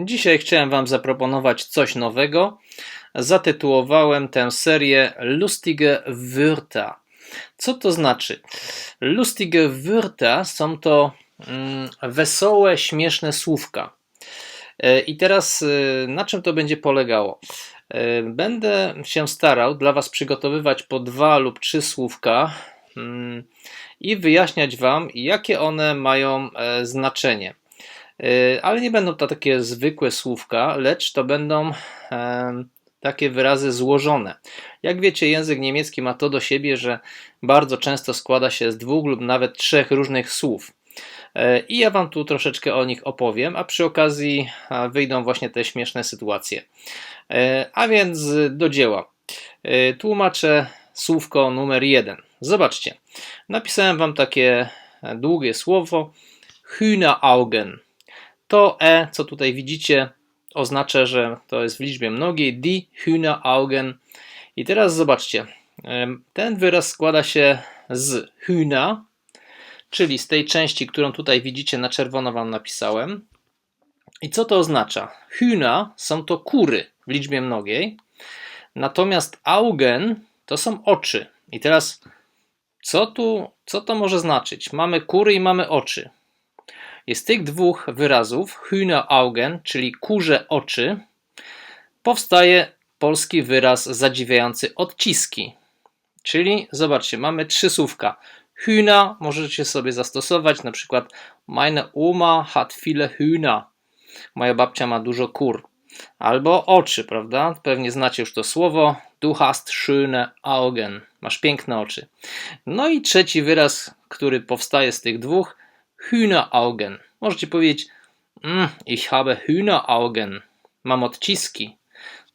Dzisiaj chciałem Wam zaproponować coś nowego. Zatytułowałem tę serię Lustige Wörter. Co to znaczy? Lustige Wörter są to mm, wesołe, śmieszne słówka. E, I teraz e, na czym to będzie polegało? E, będę się starał dla Was przygotowywać po dwa lub trzy słówka mm, i wyjaśniać Wam, jakie one mają znaczenie. E, ale nie będą to takie zwykłe słówka, lecz to będą takie wyrazy złożone. Jak wiecie, język niemiecki ma to do siebie, że bardzo często składa się z dwóch lub nawet trzech różnych słów. E, I ja Wam tu troszeczkę o nich opowiem, a przy okazji wyjdą właśnie te śmieszne sytuacje. E, a więc do dzieła. Tłumaczę słówko numer jeden. Zobaczcie, napisałem Wam takie długie słowo Hühneraugen. To E, co tutaj widzicie, oznacza, że to jest w liczbie mnogiej, die Hühneraugen. I teraz zobaczcie, ten wyraz składa się z Hühner, czyli z tej części, którą tutaj widzicie na czerwono wam napisałem. I co to oznacza? Hühner są to kury w liczbie mnogiej, natomiast Augen to są oczy. I teraz co tu, co to może znaczyć? Mamy kury i mamy oczy. I z tych dwóch wyrazów, Hühneraugen, czyli kurze oczy, powstaje polski wyraz zadziwiający odciski. Czyli zobaczcie, mamy trzy słówka. Hühner możecie sobie zastosować, na przykład meine Oma hat viele Hühner. Moja babcia ma dużo kur. Albo oczy, prawda? Pewnie znacie już to słowo. Du hast schöne Augen. Masz piękne oczy. No i trzeci wyraz, który powstaje z tych dwóch, Hühneraugen. Możecie powiedzieć, mm, ich habe Hühneraugen. Mam odciski.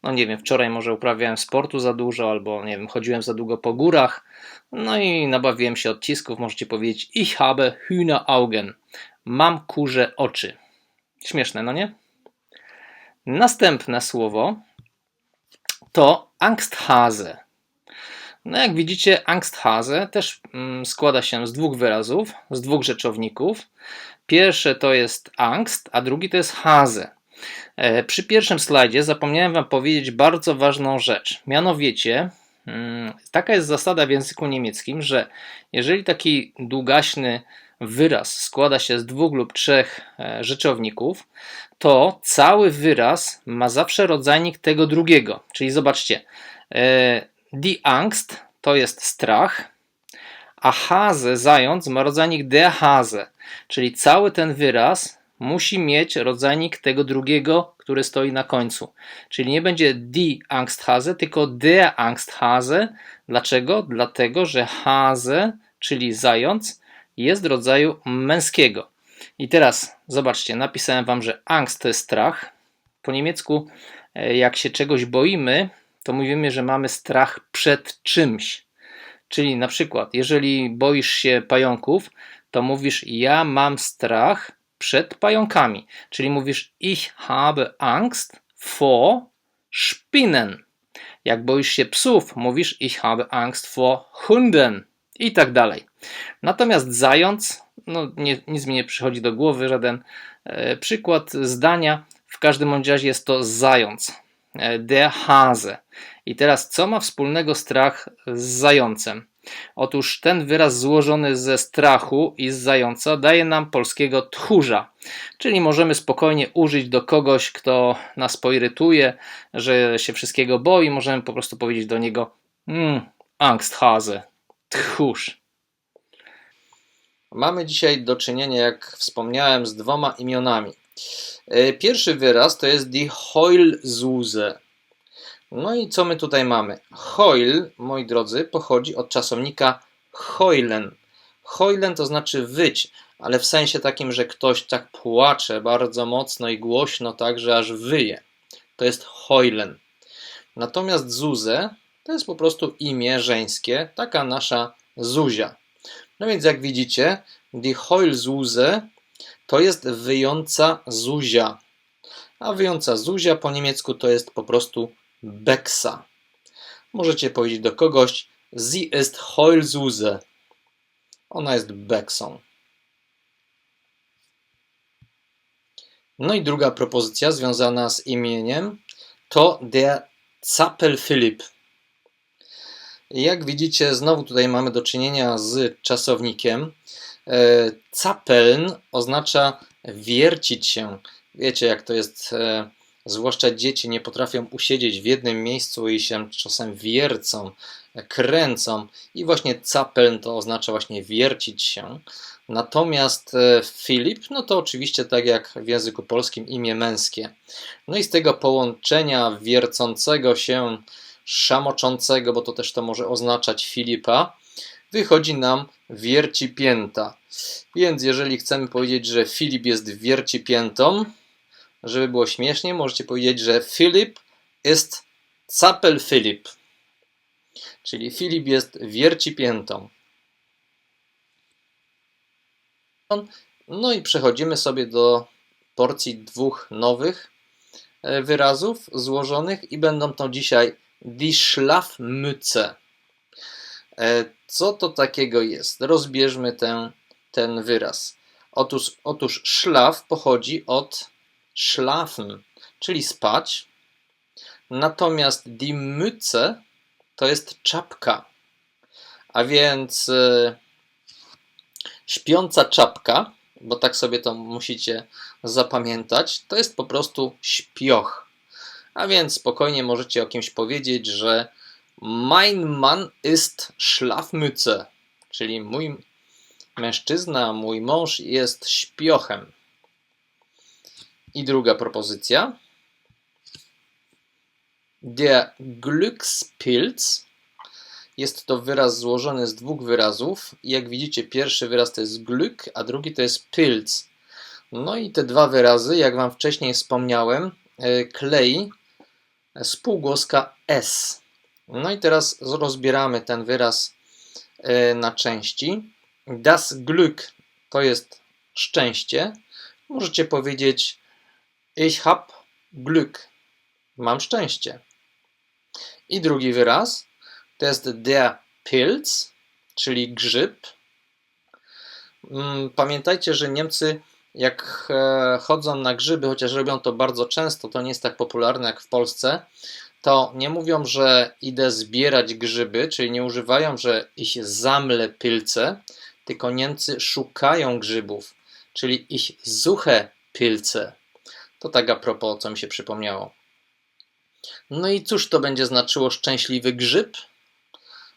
No nie wiem, wczoraj może uprawiałem sportu za dużo, albo nie wiem, chodziłem za długo po górach. No i nabawiłem się odcisków. Możecie powiedzieć, ich habe Hühneraugen. Mam kurze oczy. Śmieszne, no nie? Następne słowo to Angsthase. No jak widzicie, Angsthase też mm, składa się z dwóch wyrazów, z dwóch rzeczowników. Pierwsze to jest angst, a drugi to jest hase. Przy pierwszym slajdzie zapomniałem Wam powiedzieć bardzo ważną rzecz. Mianowicie, mm, taka jest zasada w języku niemieckim, że jeżeli taki długaśny wyraz składa się z dwóch lub trzech e, rzeczowników, to cały wyraz ma zawsze rodzajnik tego drugiego. Czyli zobaczcie, e, Die Angst to jest strach, a Hase, zając, ma rodzajnik der Hase, czyli cały ten wyraz musi mieć rodzajnik tego drugiego, który stoi na końcu. Czyli nie będzie die Angsthase, tylko der Angsthase. Dlaczego? Dlatego, że Hase, czyli zając, jest rodzaju męskiego. I teraz zobaczcie, napisałem wam, że Angst to jest strach. Po niemiecku, e, jak się czegoś boimy, to mówimy, że mamy strach przed czymś. Czyli na przykład, jeżeli boisz się pająków, to mówisz ja mam strach przed pająkami. Czyli mówisz ich habe Angst vor Spinnen. Jak boisz się psów, mówisz ich habe Angst vor Hunden i tak dalej. Natomiast zając, no nie, nic mi nie przychodzi do głowy, żaden e, przykład zdania. W każdym razie jest to zając. E, der Hase. I teraz, co ma wspólnego strach z zającem? Otóż ten wyraz złożony ze strachu i z zająca daje nam polskiego tchórza, czyli możemy spokojnie użyć do kogoś, kto nas poirytuje, że się wszystkiego boi, możemy po prostu powiedzieć do niego mm, Angsthase, tchórz. Mamy dzisiaj do czynienia, jak wspomniałem, z dwoma imionami. E, pierwszy wyraz to jest die Heulsuse. No i co my tutaj mamy? Heul, moi drodzy, pochodzi od czasownika heulen. Heulen to znaczy wyć, ale w sensie takim, że ktoś tak płacze bardzo mocno i głośno, tak, że aż wyje. To jest heulen. Natomiast Zuze to jest po prostu imię żeńskie, taka nasza Zuzia. No więc jak widzicie, die Heulsuse to jest wyjąca Zuzia. A wyjąca Zuzia po niemiecku to jest po prostu Beksa. Możecie powiedzieć do kogoś Sie ist Heulsuse. Ona jest Beksą. No i druga propozycja związana z imieniem to der Zappel Philipp. Jak widzicie, znowu tutaj mamy do czynienia z czasownikiem. E, Zappeln oznacza wiercić się. Wiecie, jak to jest, e, zwłaszcza dzieci nie potrafią usiedzieć w jednym miejscu i się czasem wiercą, kręcą. I właśnie Zappeln to oznacza właśnie wiercić się. Natomiast e, Filip, no to oczywiście tak jak w języku polskim imię męskie. No i z tego połączenia wiercącego się, szamoczącego, bo to też to może oznaczać Filipa, wychodzi nam wiercipięta. Więc jeżeli chcemy powiedzieć, że Filip jest wiercipiętą, żeby było śmiesznie, możecie powiedzieć, że Filip jest Capel Filip. Czyli Filip jest wiercipiętą. No i przechodzimy sobie do porcji dwóch nowych e, wyrazów złożonych i będą to dzisiaj die Schlafmütze. E, co to takiego jest? Rozbierzmy ten, ten wyraz. Otóż, otóż szlaf pochodzi od schlafen, czyli spać. Natomiast die Mütze to jest czapka. A więc e, Śpiąca czapka, bo tak sobie to musicie zapamiętać, to jest po prostu śpioch. A więc spokojnie możecie o kimś powiedzieć, że mein Mann ist Schlafmütze, czyli mój mężczyzna, mój mąż jest śpiochem. I druga propozycja. Der Glückspilz jest to wyraz złożony z dwóch wyrazów. Jak widzicie, pierwszy wyraz to jest Glück, a drugi to jest Pilz. No i te dwa wyrazy, jak Wam wcześniej wspomniałem, e, klei spółgłoska S. No i teraz rozbieramy ten wyraz e, na części. Das Glück to jest szczęście. Możecie powiedzieć Ich hab Glück. Mam szczęście. I drugi wyraz to jest der Pilz, czyli grzyb. Mm, pamiętajcie, że Niemcy jak e, chodzą na grzyby, chociaż robią to bardzo często, to nie jest tak popularne jak w Polsce, to nie mówią, że idę zbierać grzyby, czyli nie używają, że ich zamle pilce, tylko Niemcy szukają grzybów, czyli ich suche pilce. To tak a propos, co mi się przypomniało. No i cóż to będzie znaczyło szczęśliwy grzyb?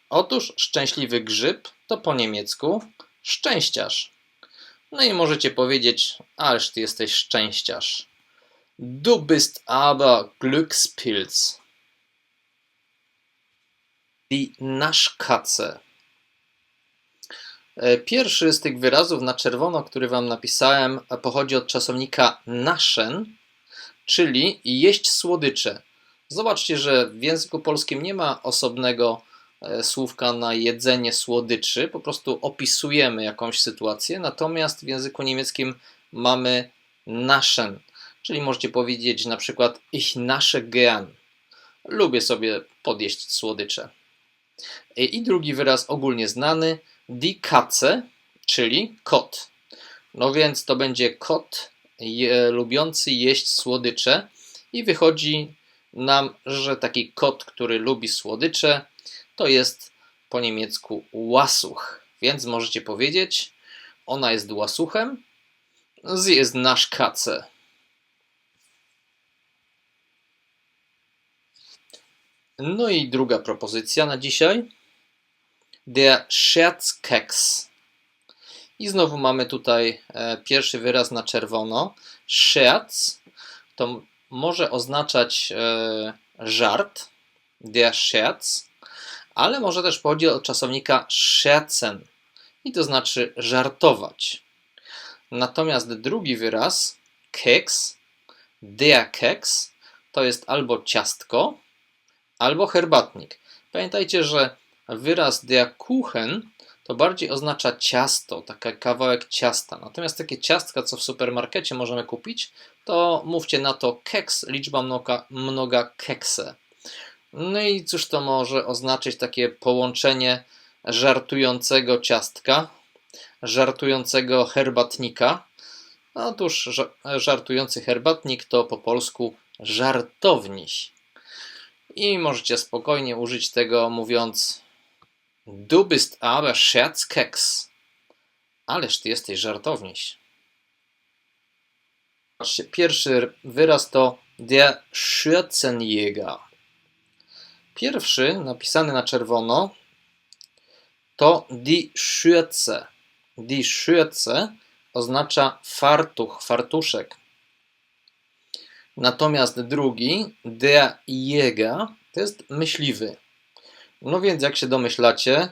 Otóż szczęśliwy grzyb to po niemiecku szczęściarz. No i możecie powiedzieć, ależ ty jesteś szczęściarz. Du bist aber Glückspilz. Die Naschkatze. E, pierwszy z tych wyrazów na czerwono, który Wam napisałem, pochodzi od czasownika naschen, czyli jeść słodycze. Zobaczcie, że w języku polskim nie ma osobnego E, słówka na jedzenie słodyczy, po prostu opisujemy jakąś sytuację, natomiast w języku niemieckim mamy naschen, czyli możecie powiedzieć na przykład ich nasze gern. Lubię sobie podjeść słodycze. E, I drugi wyraz ogólnie znany, die Katze, czyli kot. No więc to będzie kot je, lubiący jeść słodycze i wychodzi nam, że taki kot, który lubi słodycze, to jest po niemiecku łasuch. Więc możecie powiedzieć, ona jest łasuchem, sie jest nasz kace. No i druga propozycja na dzisiaj. Der Scherzkeks. I znowu mamy tutaj e, pierwszy wyraz na czerwono. Scherz to może oznaczać e, żart. Der Scherz ale może też pochodzi od czasownika scherzen i to znaczy żartować. Natomiast drugi wyraz, keks, der keks, to jest albo ciastko, albo herbatnik. Pamiętajcie, że wyraz der Kuchen to bardziej oznacza ciasto, taki kawałek ciasta. Natomiast takie ciastka, co w supermarkecie możemy kupić, to mówcie na to keks, liczba mnoga, mnoga kekse. No i cóż to może oznaczyć takie połączenie żartującego ciastka, żartującego herbatnika. Otóż żartujący herbatnik to po polsku żartowniś. I możecie spokojnie użyć tego mówiąc Du bist aber Scherzkeks. Ależ ty jesteś żartowniś. Pierwszy wyraz to der Schürzenjäger. Pierwszy, napisany na czerwono, to die Schürze. Die Schürze oznacza fartuch, fartuszek. Natomiast drugi, der Jäger, to jest myśliwy. No więc jak się domyślacie,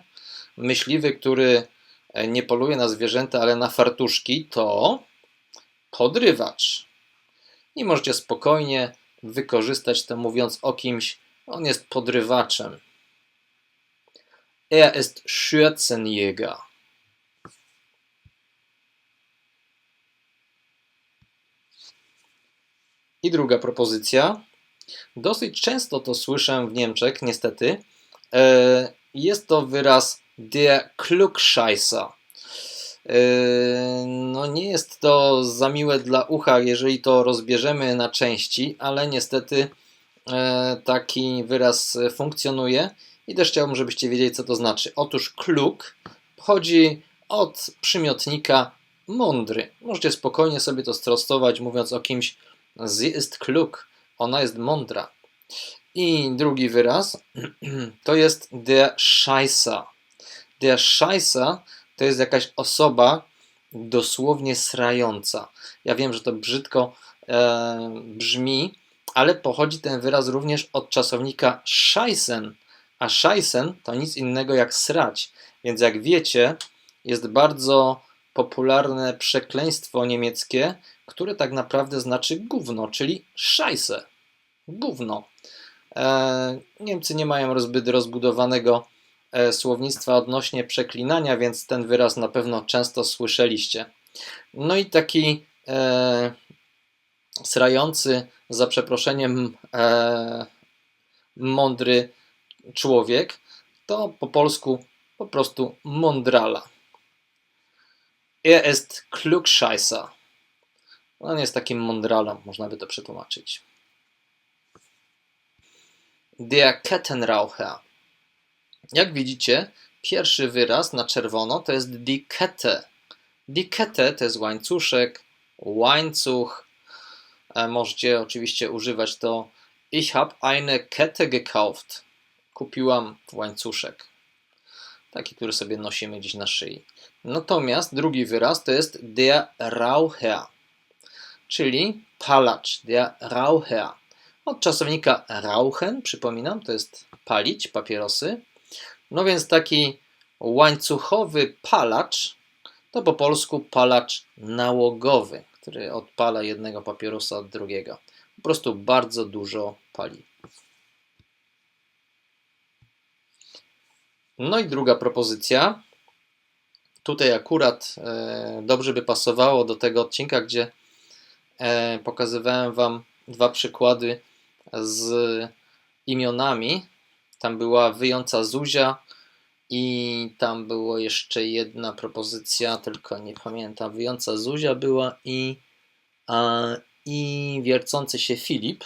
myśliwy, który nie poluje na zwierzęta, ale na fartuszki, to podrywacz. I możecie spokojnie wykorzystać to mówiąc o kimś, on jest podrywaczem. Er ist Schürzenjäger. I druga propozycja. Dosyć często to słyszę w Niemczech, niestety. E, jest to wyraz der Klugscheißer. E, no nie jest to za miłe dla ucha, jeżeli to rozbierzemy na części, ale niestety e, taki wyraz funkcjonuje i też chciałbym, żebyście wiedzieli, co to znaczy. Otóż kluk pochodzi od przymiotnika mądry. Możecie spokojnie sobie to sprostować, mówiąc o kimś Sie ist klug. Ona jest mądra. I drugi wyraz to jest der Scheisser. Der Scheisser to jest jakaś osoba dosłownie srająca. Ja wiem, że to brzydko e, brzmi, ale pochodzi ten wyraz również od czasownika scheißen, a scheißen to nic innego jak srać. Więc jak wiecie, jest bardzo popularne przekleństwo niemieckie, które tak naprawdę znaczy gówno, czyli Scheiße. Gówno. E, Niemcy nie mają zbyt rozbudowanego e, słownictwa odnośnie przeklinania, więc ten wyraz na pewno często słyszeliście. No i taki e, srający, za przeproszeniem, e, mądry człowiek to po polsku po prostu mądrala. Er ist Klugscheißer. On jest takim mądralem, można by to przetłumaczyć. Der Kettenraucher. Jak widzicie, pierwszy wyraz na czerwono to jest die Kette. Die Kette to jest łańcuszek, łańcuch. E, możecie oczywiście używać to Ich habe eine Kette gekauft. Kupiłam łańcuszek. Taki, który sobie nosimy gdzieś na szyi. Natomiast drugi wyraz to jest der Raucher, czyli palacz, der Raucher. Od czasownika rauchen, przypominam, to jest palić, papierosy. No więc taki łańcuchowy palacz to po polsku palacz nałogowy, który odpala jednego papierosa od drugiego. Po prostu bardzo dużo pali. No i druga propozycja. Tutaj akurat e, dobrze by pasowało do tego odcinka, gdzie pokazywałem Wam dwa przykłady z imionami. Tam była wyjąca Zuzia i tam była jeszcze jedna propozycja, tylko nie pamiętam. Wyjąca Zuzia była i, a, i wiercący się Filip.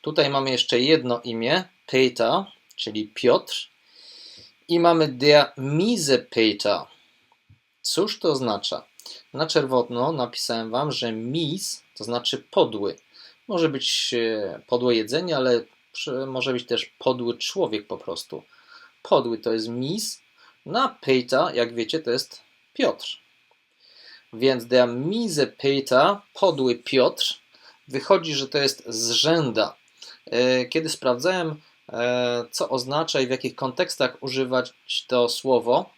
Tutaj mamy jeszcze jedno imię, Peter, czyli Piotr. I mamy der miese Peter. Cóż to oznacza? Na czerwono napisałem Wam, że mis to znaczy podły. Może być e, podłe jedzenie, ale może być też podły człowiek po prostu. Podły to jest mis, na Peter, jak wiecie, to jest Piotr. Więc der miese Peter, podły Piotr, wychodzi, że to jest zrzęda. E, kiedy sprawdzałem, e, co oznacza i w jakich kontekstach używać to słowo,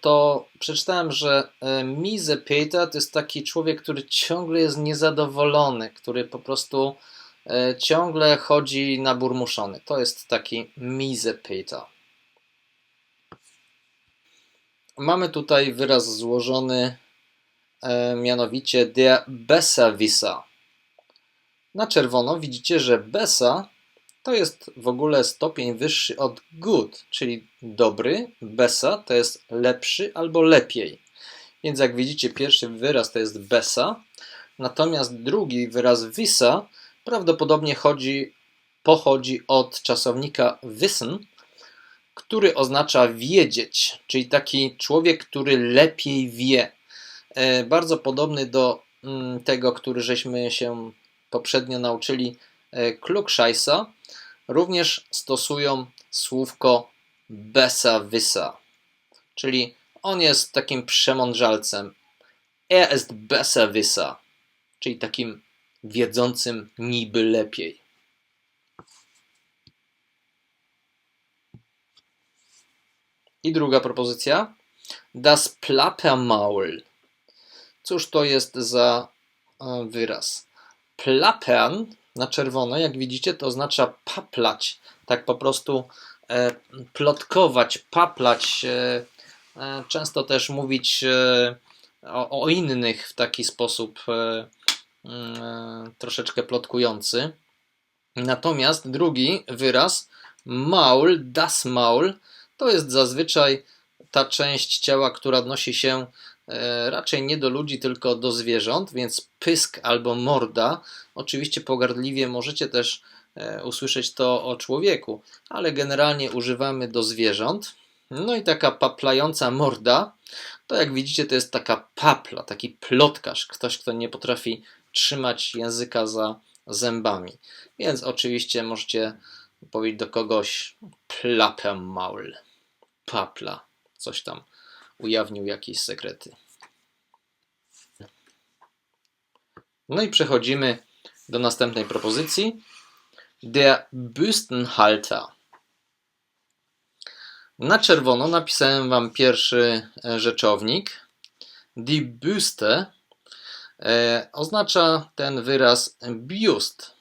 to przeczytałem, że e, Mize Peter to jest taki człowiek, który ciągle jest niezadowolony, który po prostu e, ciągle chodzi na burmuszony. To jest taki Mize Peter. Mamy tutaj wyraz złożony, mianowicie der Besserwisser. Na czerwono widzicie, że Besa to jest w ogóle stopień wyższy od good, czyli dobry. Besa to jest lepszy albo lepiej. Więc jak widzicie, pierwszy wyraz to jest besa, Natomiast drugi wyraz wisa prawdopodobnie chodzi, pochodzi od czasownika wissen, który oznacza wiedzieć, czyli taki człowiek, który lepiej wie. E, bardzo podobny do mm, tego, który żeśmy się poprzednio nauczyli e, klugscheisa, również stosują słówko besa wysa, czyli on jest takim przemądrzalcem. Er ist besserwisser, czyli takim wiedzącym niby lepiej. I druga propozycja. Das Plappermaul. Cóż to jest za e, wyraz? Plappern na czerwono, jak widzicie, to oznacza paplać. Tak po prostu e, plotkować, paplać. E, e, często też mówić e, o, o, innych w taki sposób e, mm, troszeczkę plotkujący. Natomiast drugi wyraz, maul, das maul, to jest zazwyczaj ta część ciała, która odnosi się e, raczej nie do ludzi, tylko do zwierząt, więc pysk albo morda. Oczywiście pogardliwie możecie też e, usłyszeć to o człowieku, ale generalnie używamy do zwierząt. No i taka paplająca morda, to jak widzicie, to jest taka papla, taki plotkarz, ktoś, kto nie potrafi trzymać języka za zębami. Więc oczywiście możecie powiedzieć do kogoś plapem maul papla, coś tam ujawnił jakieś sekrety. No i przechodzimy do następnej propozycji. Der Büstenhalter. Na czerwono napisałem Wam pierwszy e, rzeczownik. Die Büste e, oznacza ten wyraz biust.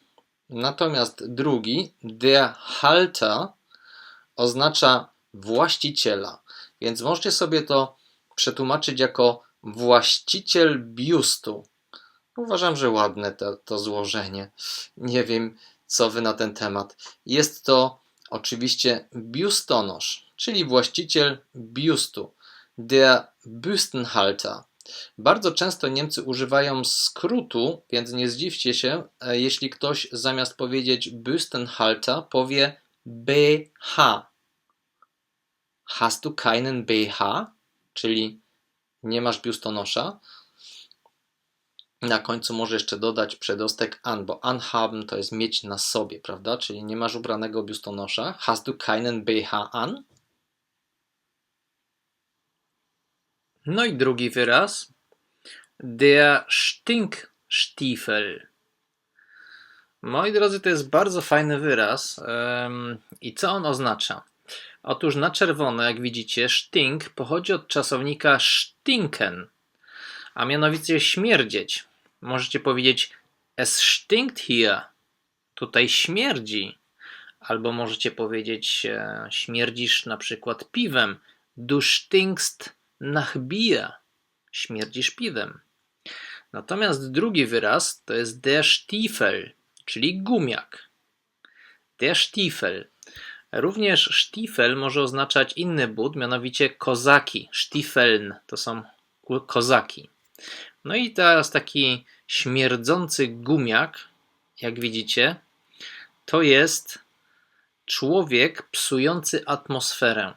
Natomiast drugi, der Halter, oznacza właściciela. Więc możecie sobie to przetłumaczyć jako właściciel biustu. Uważam, że ładne to, to złożenie. Nie wiem, co wy na ten temat. Jest to oczywiście biustonosz, czyli właściciel biustu. Der Büstenhalter. Bardzo często Niemcy używają skrótu, więc nie zdziwcie się, e, jeśli ktoś zamiast powiedzieć Büstenhalter powie BH, Hast du keinen BH? Czyli nie masz biustonosza. Na końcu może jeszcze dodać przedostek an, bo anhaben to jest mieć na sobie, prawda? Czyli nie masz ubranego biustonosza. Hast du keinen BH an? No i drugi wyraz. Der Stinkstiefel. Moi drodzy, to jest bardzo fajny wyraz. I co on oznacza? Otóż na czerwono, jak widzicie, stink pochodzi od czasownika stinken, a mianowicie śmierdzieć. Możecie powiedzieć es stinkt hier. Tutaj śmierdzi. Albo możecie powiedzieć e, śmierdzisz na przykład piwem. Du stinkst nach Bier. Śmierdzisz piwem. Natomiast drugi wyraz to jest der Stiefel, czyli gumiak. Der Stiefel. Również sztifel może oznaczać inny but, mianowicie kozaki. Sztifeln to są kozaki. No i teraz taki śmierdzący gumiak, jak widzicie, to jest człowiek psujący atmosferę.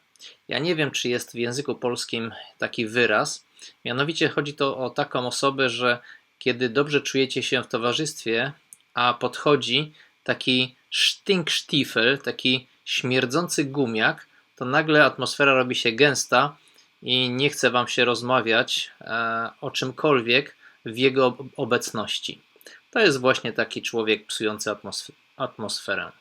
Ja nie wiem, czy jest w języku polskim taki wyraz. Mianowicie chodzi to o taką osobę, że kiedy dobrze czujecie się w towarzystwie, a podchodzi taki stinkstiefel, taki śmierdzący gumiak, to nagle atmosfera robi się gęsta i nie chce wam się rozmawiać e, o czymkolwiek w jego obecności. To jest właśnie taki człowiek psujący atmosferę.